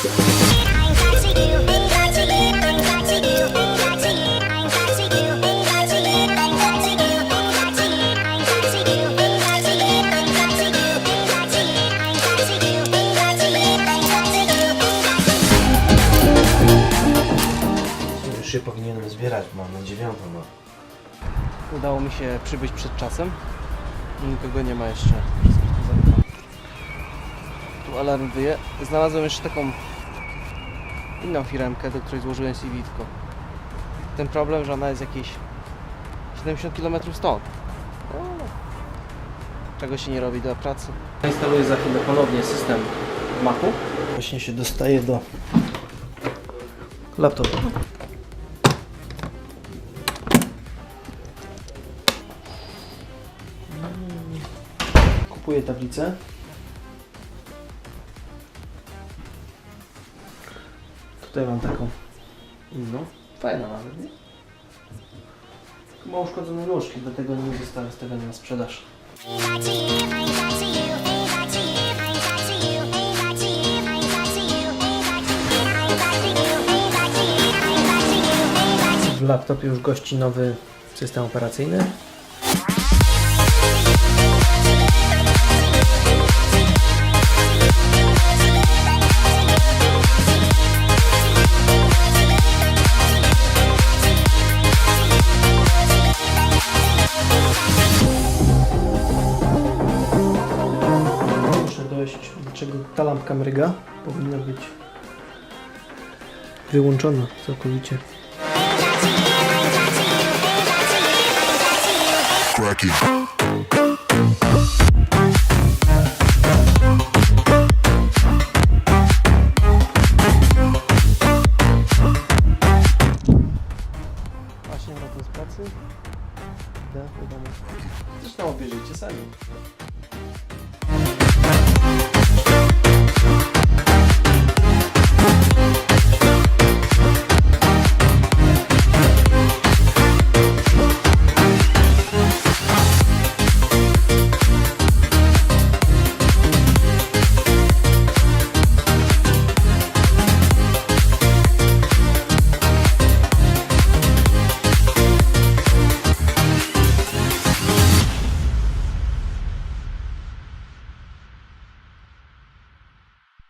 Już się powinienem zbierać, mam na dziewiątą. No. Udało mi się przybyć przed czasem. Nikogo nie ma jeszcze. Tu alarm wyje. Znalazłem jeszcze taką inną firmkę, do której złożyłem CV tylko. Ten problem, że ona jest jakieś 70 km stąd. O, Czego się nie robi do pracy. Instaluję za chwilę ponownie system w Macu. Właśnie się dostaję do laptopa. Kupuję tablicę. Tutaj mam taką inną. Fajna nawet, nie? Ma uszkodzone nóżki, dlatego nie została wystawiona na sprzedaż. W laptopie już gości nowy system operacyjny. Dojść, dlaczego ta lampka mryga. Powinna być wyłączona całkowicie. Właśnie wracam z pracy. Idę do domu. Zresztą obejrzyjcie sami.